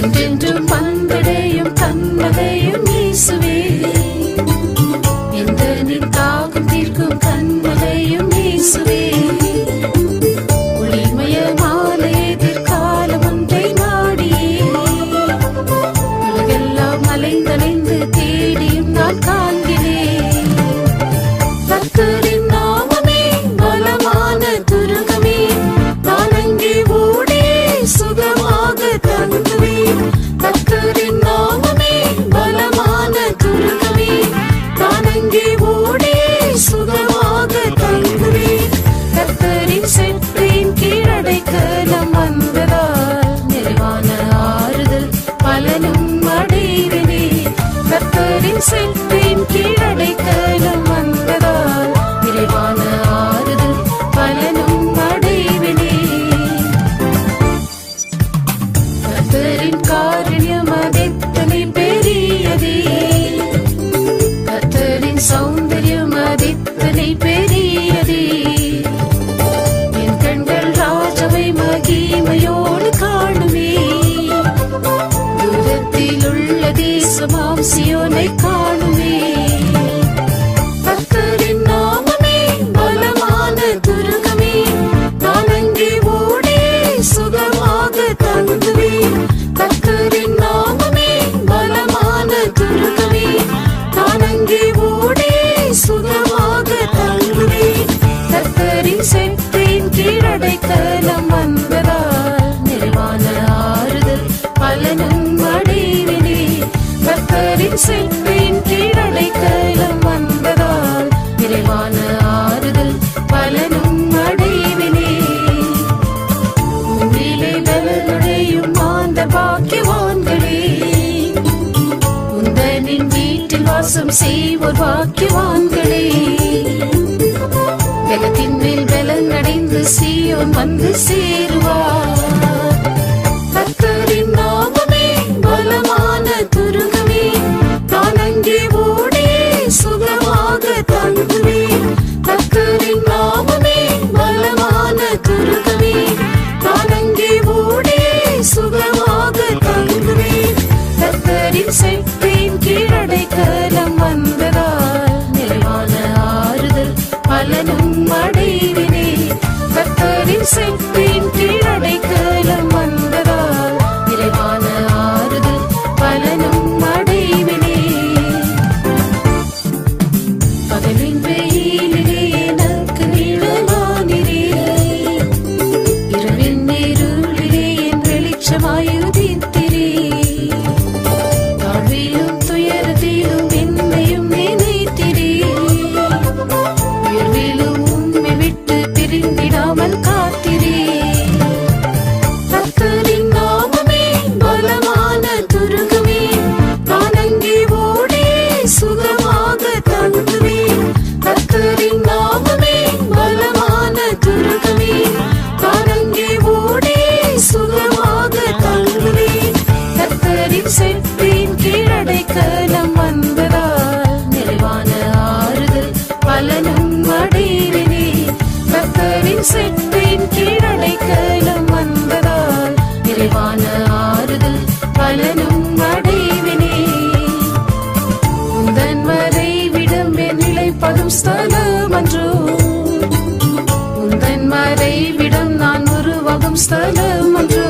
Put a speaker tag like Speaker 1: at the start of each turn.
Speaker 1: என்றென்றும் பண்படையும் தீர்க்கும் கண்மகையும் இயேசுவே. சிற்பின் கீழடை கைலம் வந்ததால் விரைவான ஆறுதல் பலனும் அடைவினே. உன்னிலே பலனுடையும் ஆந்த பாக்கியவான்களே. உந்தனின் வீட்டில் வாசம் செய்வோர் பாக்கியவான்களே. பலத்தின் மேல் பலன் அடைந்து சீயோன் வந்து சேருவார். மறைவிடம் நான் உருவாகும் ஸ்தலம் ஒன்று